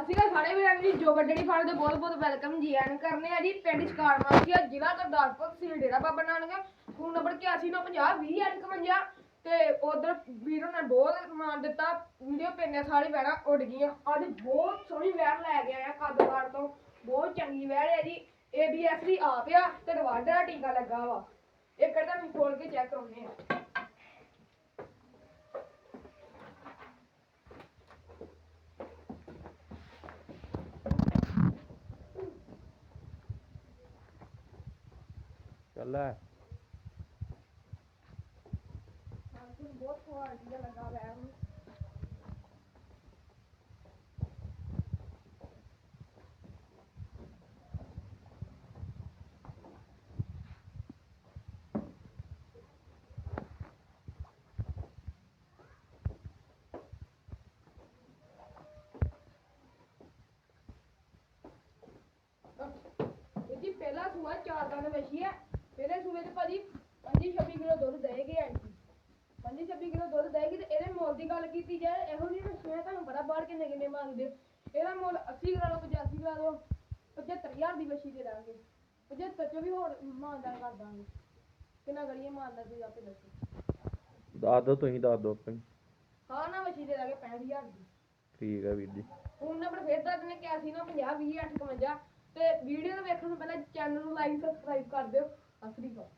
ਅਸੀਂ ਕਾ ਸਾਰੇ ਵੀਰਾਂ ਨੂੰ ਜੀ ਜੋ ਗੱਡੜੀ ਫਾੜ ਦੇ ਬਹੁਤ ਬਹੁਤ ਵੈਲਕਮ ਜੀ ਆਨ ਕਰਨੇ ਆ ਜੀ, ਪਿੰਡ ਸ਼ਿਕਾਰ ਮਾਸੀਆ ਜ਼ਿਲ੍ਹਾ ਗੁਰਦਾਸਪੁਰ, ਤਹਿਸੀਲ ਡੇਰਾ ਬਾਬਾ ਨਾਨਕ। ਫੋਨ ਨੰਬਰ 819050 2051 ਤੇ ਉਧਰ ਵੀਰੋ ਨੇ ਬਹੁਤ ਮਾਨ ਦਿੱਤਾ ਵੀਡੀਓ ਪੈਨੇ ਸਾਰੀ ਵੈਣਾ ਉੱਡ ਗਈਆਂ। ਅੱਜ ਬਹੁਤ ਸੋਹਣੀ ਵੈਣ ਲੈ ਕੇ ਆਇਆ ਕੱਦਵਾੜ ਤੋਂ। ਬਹੁਤ ਚੰਗੀ ਵੈਣ ਹੈ ਜੀ। ABS ਦੀ ਆਪ ਆ ਤੇ ਡਿਵਾਈਡਰ ਟੀਕਾ ਲੱਗਾ ਵਾ। ਇਹ ਕਰਦਾ ਮੈਂ ਖੋਲ ਕੇ ਚੈੱਕ ਕਰਾਉਨੇ ਆ। ਚੱਲ ਆ ਬਹੁਤ ਕੁਆਲਿਟੀ ਦਾ ਲੱਗਾ ਵੈਣ ਨੂੰ ਜੀ ਪਹਿਲਾ ਸੂਆ ਚਾਰ ਦੰਦ ਵਛੀ ਹੈ ਤੇ ਭਾਜੀ 25 26 ਕਿਲੋ ਦੁੱਧ ਦੇਗੀ ਆਂਟੀ। 25 26 ਕਿਲੋ ਦੁੱਧ ਦੇਗੀ ਤੇ ਇਹਦੇ ਮੁੱਲ ਦੀ ਗੱਲ ਕੀਤੀ ਜਾਏ ਇਹੋ ਜਿਹੀ ਵਛੀਆਂ ਤੁਹਾਨੂੰ ਪਤਾ ਬਾਹਰ ਕਿੰਨੇ ਕਿੰਨੇ ਮੰਗਦੇ ਹੋ। ਇਹਦਾ ਮੁੱਲ 80 ਕਰਾ ਲਓ 85 ਕਰਾ ਲਓ 75000 ਦੀ ਵਛੀ ਦੇ ਦਾਂਗੇ। 75 ਚ ਵੀ ਹੋਰ ਮਾਨਦਾਨ ਕਰ ਦਾਂਗੇ। ਕਿੰਨਾ ਗੜੀਏ ਮਾਰਦਾ ਤੁਸੀਂ ਆਪੇ ਦੱਸੋ। ਦੱਸ ਦੋ ਤੁਸੀਂ ਦੱਸ ਦੋ ਆਪਣੀ ਹਾਂ ਨਾ ਵਛੀ ਦੇ ਦਾਂਗੇ 65000 ਦੀ। ਠੀਕ ਆ ਵੀਰ ਜੀ। ਫੋਨ ਨੰਬਰ ਫੇਰ ਦੱਸ ਦਿੰਦੇ 81 ਨਾ 50 20 58 ਤੇ ਵੀਡੀਓ ਨੂੰ ਵੇਖਣ ਤੋਂ ਪਹਿਲਾਂ ਚੈਨਲ ਨੂੰ ਲਾਈਕ ਸਬਸਕ੍ਰਾਈਬ ਕਰ ਦਿਓ। 아 그리고